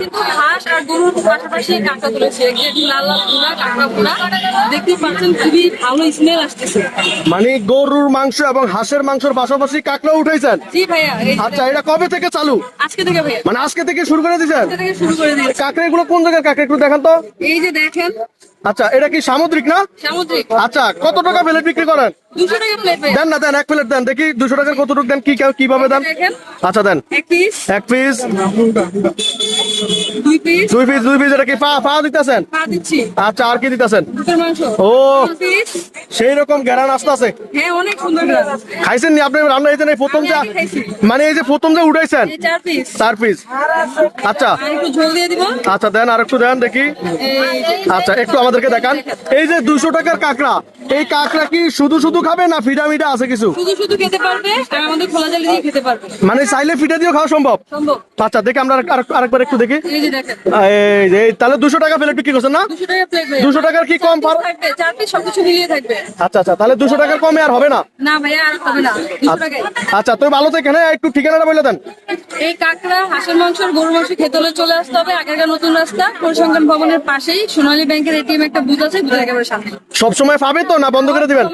你偷塔 গরুর পাশাপাশি কাঁকড়া তুলেছে। লাল লাল ভুনা কাঁকড়া ভুনা দেখতেই পাচ্ছেন খুবই ভালো স্মেল আসতেছে। মানে গরুর মাংস এবং হাঁসের মাংসের পাশাপাশি কাঁকড়া উঠাইছেন? জি ভাইয়া আচ্ছা এটা কবে থেকে চালু? আজকে থেকে ভাইয়া। মানে আজকে থেকে শুরু করে দিয়েছেন? আজকে থেকে শুরু করে দিয়েছে। কাঁকড়া এগুলো কোন জায়গার কাঁকড়া একটু দেখান তো। এই যে দেখেন। আচ্ছা এটা কি সামুদ্রিক না? সামুদ্রিক। আচ্ছা কত টাকা প্লেট বিক্রি করেন? দুশো টাকা প্লেট দেন না দেন এক প্লেট দেন দেখি দুশো টাকার কতটুকু দেন কি কীভাবে দেন? আচ্ছা দেন। এক পিস এক পিস দুই পিস দুই পিস দুই পিস এটা কি পা পা দিতেছেন? পা দিচ্ছি। আচ্ছা আর কি দিতেছেন? ও সেই রকম গ্যারান আসতে আছে। হ্যাঁ অনেক সুন্দর গ্রাম খাইছেন নি আপনি? রান্না হয়েছেন এই প্রথম যে খাইছি। মানে এই যে প্রথম যে উঠাইছেন? এই চার পিস চার পিস আচ্ছা। একটু ঝোল দিয়ে দিব। আচ্ছা দেন আর একটু দেন দেখি। আচ্ছা একটু আমাদেরকে দেখান। এই যে দুশো টাকার কাঁকড়া এই কাঁকড়া কি শুধু শুধু খাবে না ফিডা মিডা আছে কিছু? শুধু শুধু খেতে পারবে আর আমাদের খোলা জালি দিয়ে খেতে পারবে। মানে চাইলে ফিটা দিয়েও খাওয়া সম্ভব? সম্ভব। আচ্ছা দেখি আমরা আর- আরেকবার একটু দেখি। এই যে দেখেন। এই তাহলে দুশো টাকা প্লেট বিক্রি করছেন না? দুশো টাকার কি কম সবকিছু মিলিয়ে থাকবে আচ্ছা আচ্ছা তাহলে দুশো টাকার কমে আর হবে না? না ভাইয়া আর হবে না। আচ্ছা তুই ভালো তো এখানে একটু ঠিকানাটা বলে দেন। এই কাঁকড়া হাঁসের মাংস গরুর মাংস খেতে হলে চলে আসতে হবে আগেরকার নতুন রাস্তা পরিসংখ্যান ভবনের পাশেই সোনালী ব্যাংকের এটিএম একটা বুথ আছে বুথের একেবারে সামনে। সব পাবে তো না বন্ধ করে দিবেন?